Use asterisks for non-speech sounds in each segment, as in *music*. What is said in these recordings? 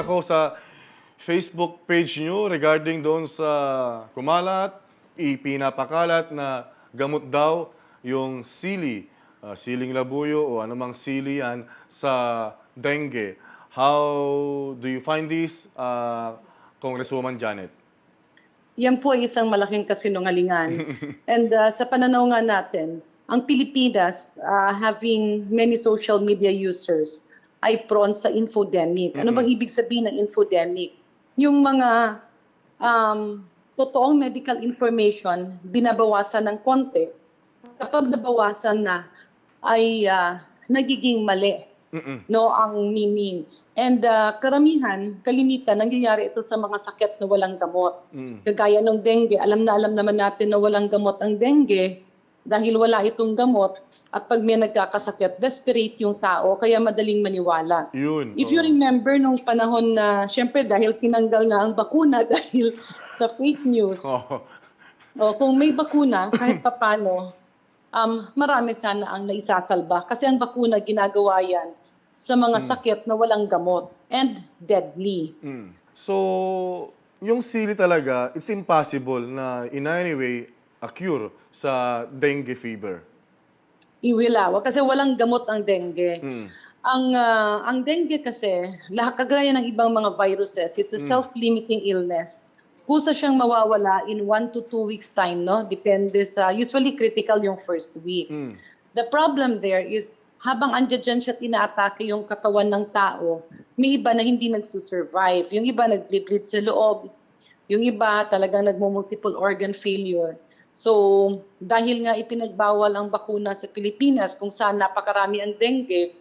nakita ko sa Facebook page nyo regarding doon sa kumalat, ipinapakalat na gamot daw yung sili, ah, siling labuyo o anumang sili yan sa dengue. How do you find this, uh, Congresswoman Janet? Yan po ay isang malaking kasinungalingan. *laughs* And uh, sa pananaw nga natin, ang Pilipinas, uh, having many social media users, ay prone sa infodemic. Ano bang ibig sabihin ng infodemic? Yung mga um, totoong medical information, binabawasan ng konti. Kapag nabawasan na, ay uh, nagiging mali Mm-mm. no ang meaning. And uh, karamihan, kalimitan, nangyayari ito sa mga sakit na walang gamot. Mm. Kagaya ng dengue, alam na alam naman natin na walang gamot ang dengue dahil wala itong gamot at pag may nagkakasakit, desperate yung tao kaya madaling maniwala. Yun. If you oo. remember nung panahon na, syempre dahil tinanggal nga ang bakuna *laughs* dahil sa fake news, Oo. o, kung may bakuna, kahit papano, um, marami sana ang naisasalba. Kasi ang bakuna, ginagawa yan sa mga sakit na walang gamot and deadly. Mm. So, yung sili talaga, it's impossible na in any way a cure sa dengue fever. Iwilawa kasi walang gamot ang dengue. Mm. Ang ah, ang dengue kasi, lahat kagaya ng ibang mga viruses, it's a self-limiting illness. Kusa siyang mawawala in 1 to 2 weeks time, no? Depende sa usually critical yung first week. Mm. The problem there is habang andyan dyan siya inaatake yung katawan ng tao, may iba na hindi nagsusurvive. Yung iba nag-bleed sa loob. Yung iba talagang nagmo-multiple organ failure. So, dahil nga ipinagbawal ang bakuna sa Pilipinas kung saan napakarami ang dengue,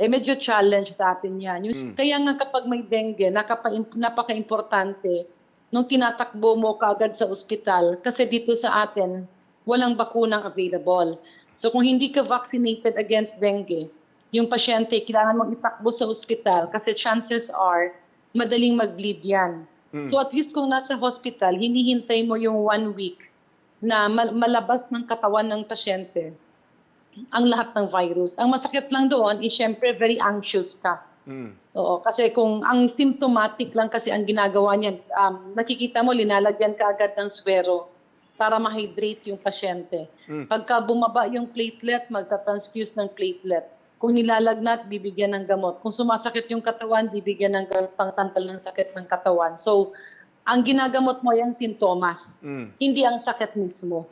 eh medyo challenge sa atin yan. Yung, Kaya nga kapag may dengue, nakapa, napaka-importante nung tinatakbo mo kaagad sa ospital kasi dito sa atin, walang bakunang available. So kung hindi ka vaccinated against dengue, yung pasyente, kailangan mong itakbo sa ospital kasi chances are, madaling mag-bleed yan. So at least kung nasa hospital, hinihintay mo yung one week na mal- malabas ng katawan ng pasyente ang lahat ng virus. Ang masakit lang doon is syempre very anxious ka. Mm. Oo, kasi kung ang symptomatic lang kasi ang ginagawa niyan, um, nakikita mo, linalagyan ka agad ng swero para ma-hydrate yung pasyente. Pagka bumaba yung platelet, magta-transfuse ng platelet. Kung nilalagnat, bibigyan ng gamot. Kung sumasakit yung katawan, bibigyan ng gamot pangtanggal ng sakit ng katawan. So, ang ginagamot mo yung sintomas, Mm. hindi ang sakit mismo.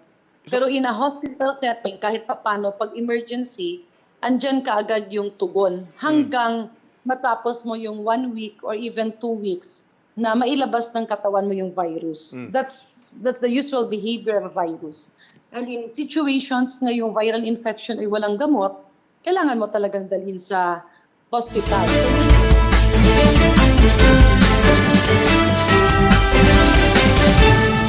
Pero in a hospital setting, kahit papano, pag emergency, andyan ka agad yung tugon. Hanggang matapos mo yung one week or even two weeks na mailabas ng katawan mo yung virus. That's that's the usual behavior of a virus. And in situations na yung viral infection ay walang gamot, kailangan mo talagang dalhin sa hospital.